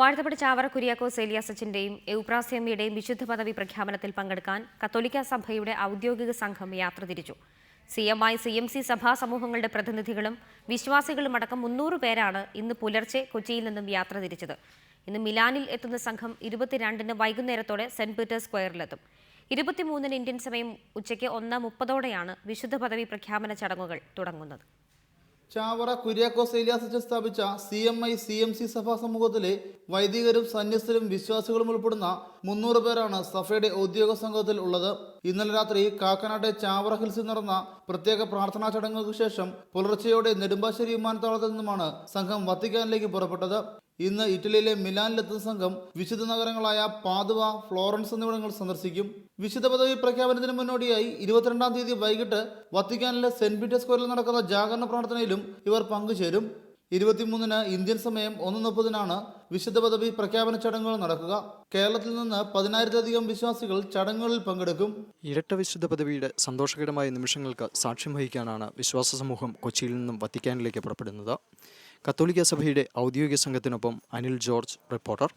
വാഴ്ത്തപ്പെട്ട ചാവറ കുര്യാക്കോസ് ഏലിയാസച്ചിന്റെയും എവുപ്രാസ്യമ്മയുടെയും വിശുദ്ധ പദവി പ്രഖ്യാപനത്തിൽ പങ്കെടുക്കാൻ കത്തോലിക്ക സഭയുടെ ഔദ്യോഗിക സംഘം യാത്ര തിരിച്ചു. C M I C M C സഭാ സമൂഹങ്ങളുടെ പ്രതിനിധികളും വിശ്വാസികളും അടക്കം മുന്നൂറ് പേരാണ് ഇന്ന് പുലർച്ചെ കൊച്ചിയിൽ നിന്നും യാത്ര തിരിച്ചത്. ഇന്ന് മിലാനിൽ എത്തുന്ന സംഘം ഇരുപത്തിരണ്ടിന് വൈകുന്നേരത്തോടെ സെന്റ് പീറ്റേഴ്സ് സ്ക്വയറിലെത്തും. ഇരുപത്തിമൂന്നിന് ഇന്ത്യൻ സമയം ഉച്ചയ്ക്ക് ഒന്ന് മുപ്പതോടെയാണ് വിശുദ്ധ പദവി പ്രഖ്യാപന ചടങ്ങുകൾ തുടങ്ങുന്നത്. ചാവറ കുര്യാക്കോസ് ഏലിയാസച്ച് സ്ഥാപിച്ച C M I C M C സഭാ സമൂഹത്തിലെ വൈദികരും സന്യസ്തരും വിശ്വാസികളും ഉൾപ്പെടുന്ന മുന്നൂറ് പേരാണ് സഭയുടെ ഔദ്യോഗിക സംഘത്തിൽ ഉള്ളത്. ഇന്നലെ രാത്രി കാക്കനാട്ടെ ചാവറ ഹിൽസിൽ നടന്ന പ്രത്യേക പ്രാർത്ഥനാ ചടങ്ങുകൾക്ക് ശേഷം പുലർച്ചെയോടെ നെടുമ്പാശ്ശേരി വിമാനത്താവളത്തിൽ നിന്നുമാണ് സംഘം വത്തിക്കാനിലേക്ക് പുറപ്പെട്ടത്. ഇന്ന് ഇറ്റലിയിലെ മിലാനിലെത്തുന്ന സംഘം വിശുദ്ധ നഗരങ്ങളായ പാതുവ ഫ്ലോറൻസ് എന്നിവിടങ്ങൾ സന്ദർശിക്കും. വിശുദ്ധ പദവി പ്രഖ്യാപനത്തിന് മുന്നോടിയായി ഇരുപത്തിരണ്ടാം തീയതി വൈകിട്ട് വത്തിക്കാനിലെ സെന്റ് പീറ്റേഴ്സ് സ്ക്വയറിൽ നടക്കുന്ന ജാഗരണ പ്രാർത്ഥനയിലും ഇവർ പങ്കുചേരും. ഇരുപത്തിമൂന്നിന് ഇന്ത്യൻ സമയം ഒന്ന് മുപ്പതിനാണ് വിശുദ്ധ പദവി പ്രഖ്യാപന ചടങ്ങുകൾ നടക്കുക. കേരളത്തിൽ നിന്ന് പതിനായിരത്തിലധികം വിശ്വാസികൾ ചടങ്ങുകളിൽ പങ്കെടുക്കും. ഇരട്ട വിശുദ്ധ പദവിയുടെ സന്തോഷകരമായ നിമിഷങ്ങൾക്ക് സാക്ഷ്യം വഹിക്കാനാണ് വിശ്വാസ സമൂഹം കൊച്ചിയിൽ നിന്നും വത്തിക്കാനിലേക്ക് പുറപ്പെടുന്നത്. കത്തോലിക്ക സഭയുടെ ഔദ്യോഗിക സംഘത്തിനൊപ്പം അനിൽ ജോർജ് റിപ്പോർട്ടർ.